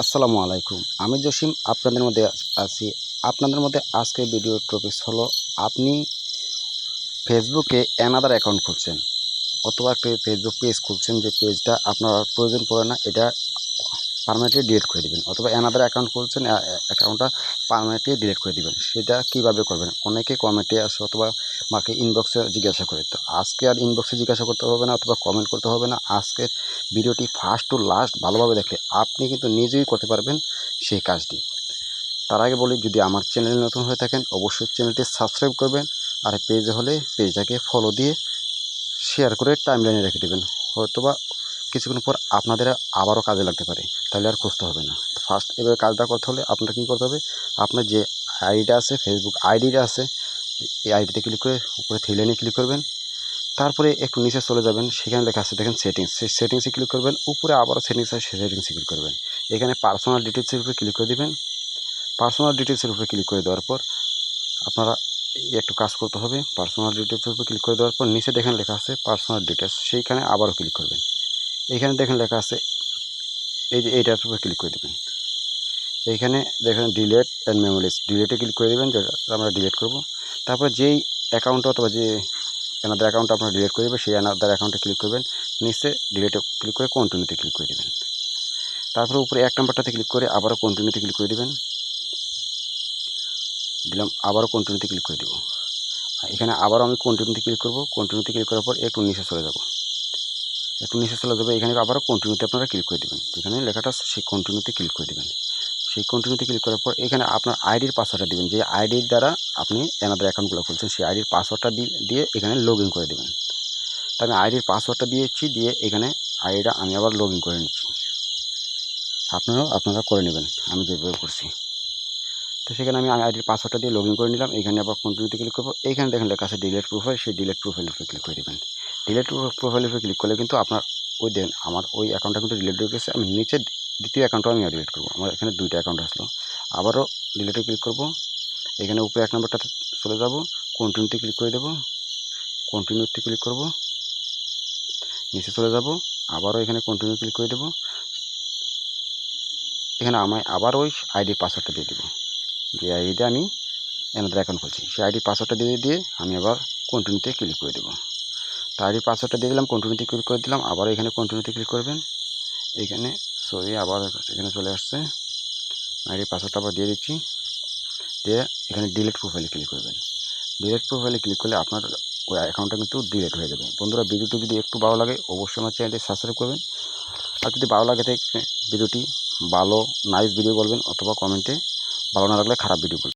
আসসালামু আলাইকুম। আমি জসিম, আপনাদের মধ্যে আছি। আপনাদের মধ্যে আজকের ভিডিও টপিক্স হলো, আপনি ফেসবুকে অ্যানাদার অ্যাকাউন্ট খুলছেন, অথবা একটা ফেসবুক পেজ খুলছেন, যে পেজটা আপনার প্রয়োজন পড়ে না, এটা পারমানেন্টলি ডিলিট করে দেবেন অথবা অ্যানাদার অ্যাকাউন্ট খুলছেন অ্যাকাউন্টটা পারমানেন্টলি ডিলিট করে দেবেন। সেটা কীভাবে করবেন? অনেকে কমেন্টে আসে অথবা আমাকে ইনবক্সে জিজ্ঞাসা করে। তো আজকে আর ইনবক্সে জিজ্ঞাসা করতে হবে না অথবা কমেন্ট করতে হবে না। আজকের ভিডিওটি ফার্স্ট টু লাস্ট ভালোভাবে দেখলে আপনি কিন্তু নিজেই করতে পারবেন সেই কাজটি। তার আগে বলি, যদি আমার চ্যানেলে নতুন হয়ে থাকেন, অবশ্যই চ্যানেলটি সাবস্ক্রাইব করবেন। আর পেজ হলে পেজটাকে ফলো দিয়ে শেয়ার করে টাইম টাইমলাইনে রেখে দেবেন। হয়তোবা কিছুক্ষণ পর আপনাদের আবারও কাজে লাগতে পারে, তাহলে আর খুঁজতে হবে না। ফার্স্ট এবার কাজটা করতে হলে আপনার কী করতে হবে? আপনার যে আইডিটা আছে ফেসবুক আইডিটা আছে, এই আইডিতে ক্লিক করে উপরে থ্রি লাইনে ক্লিক করবেন। তারপরে একটু নিচে চলে যাবেন, সেখানে লেখা আছে, দেখেন সেটিংস সেই সেটিংসে ক্লিক করবেন, উপরে আবারও সেটিংস আছে সেই সেটিংসে ক্লিক করবেন। এখানে পার্সোনাল ডিটেলসের উপরে ক্লিক করে দেবেন। পার্সোনাল ডিটেলসের উপরে ক্লিক করে দেওয়ার পর আপনারা একটু কাজ করতে হবে পার্সোনাল ডিটেলসের উপরে ক্লিক করে দেওয়ার পর নিচে দেখেন লেখা আছে পার্সোনাল ডিটেলস সেইখানে আবারও ক্লিক করবেন। এখানে দেখেন লেখা আছে, এই যে এইটার উপরে ক্লিক করে দেবেন। এইখানে দেখেন ডিলেট অ্যান্ড মেমোরিজ ডিলেটে ক্লিক করে দেবেন যেটা আমরা ডিলেট করব। তারপর যেই অ্যাকাউন্ট অথবা যে এনাদের অ্যাকাউন্ট আপনারা ডিলেট করে দেবেন, সেই এনাদের অ্যাকাউন্টে ক্লিক করবেন। নিচে ডিলেটে ক্লিক করে কন্টিনিউতে ক্লিক করে দেবেন। তারপরে উপরে এক নাম্বারটাতে ক্লিক করে আবারও কন্টিনিউতে ক্লিক করে দেবেন। দিলাম, আবারও কন্টিনিউতে ক্লিক করে দেবো। এখানে আবারও আমি কন্টিনিউতে ক্লিক করব। কন্টিনিউতে ক্লিক করার পর একটু নিচে চলে যাব। একটু নিচে চলে যাবে, এখানে আবারও কন্টিনিউতে আপনারা ক্লিক করে দেবেন। এখানে লেখাটা সেই কন্টিনিউতে ক্লিক করে দেবেন। সেই কন্টিনিউতে ক্লিক করার পর এখানে আপনার আইডির পাসওয়ার্ডটা দেবেন। যে আইডির দ্বারা আপনি এনাদের অ্যাকাউন্টগুলো খুলছেন, সেই আইডির পাসওয়ার্ডটা দিয়ে এখানে লগ করে দেবেন। তা আমি আইডির পাসওয়ার্ডটা দিয়েছি, দিয়ে এখানে আইডিটা আমি আবার লগ করে নিচ্ছি। আপনারাও, আপনারা করে নেবেন, আমি যেভাবে করছি। তো সেখানে আমি আইডির পাসওয়ার্ডটা দিয়ে লগ করে নিলাম। এখানে আবার কন্টিনিউতে ক্লিক করব। এখানে দেখেন লেখা আছে ডিলেট প্রোফাইল সেই ডিলেট প্রোফাইলের উপরে ক্লিক করে দেবেন। ডিলেট প্রোফাইলের উপরে ক্লিক করলে কিন্তু আপনার ওই দেন আমার ওই অ্যাকাউন্টটা কিন্তু ডিলেট হয়ে আমি নিচে দ্বিতীয় অ্যাকাউন্টও আমি রিলেট করব। আমার এখানে দুইটা অ্যাকাউন্ট আসলো। আবারও ডিলেটে ক্লিক করব। এখানে উপরে এক নম্বরটাতে চলে যাব। কন্টিনিউতে ক্লিক করে দেবো। কন্টিনিউতে ক্লিক করব। নিচে চলে যাব। আবারও এখানে কন্টিনিউ ক্লিক করে দেবো। এখানে আমায় আবার ওই আইডি পাসওয়ার্ডটা দিয়ে দেবো। যে আইডিতে আমি এনাদের অ্যাকাউন্ট খুলছি। সেই আইডি পাসওয়ার্ডটা দিয়ে দিয়ে আমি আবার কন্টিনিউতে ক্লিক করে দেবো। তো আইডি পাসওয়ার্ডটা দিয়ে দিলাম কন্টিনিউতে ক্লিক করে দিলাম, আবার এখানে কন্টিনিউতে ক্লিক করবেন। এখানে সরি আবার এখানে চলে আসছে। আইডি পাসওয়ার্ডটা আবার দিয়ে দিচ্ছি। দিয়ে এখানে ডিলিট প্রোফাইলে ক্লিক করবেন। ডিলিট প্রোফাইলে ক্লিক করলে আপনার ওই অ্যাকাউন্টটা কিন্তু ডিলেট হয়ে যাবে। বন্ধুরা, ভিডিওটি যদি একটু ভালো লাগে, অবশ্যই আমার চ্যানেলটি সাবস্ক্রাইব করবেন। আর যদি ভালো লাগে ভিডিওটি ভালো নাইস ভিডিও বলবেন, অথবা কমেন্টে ভালো না লাগলে খারাপ ভিডিও বলবেন।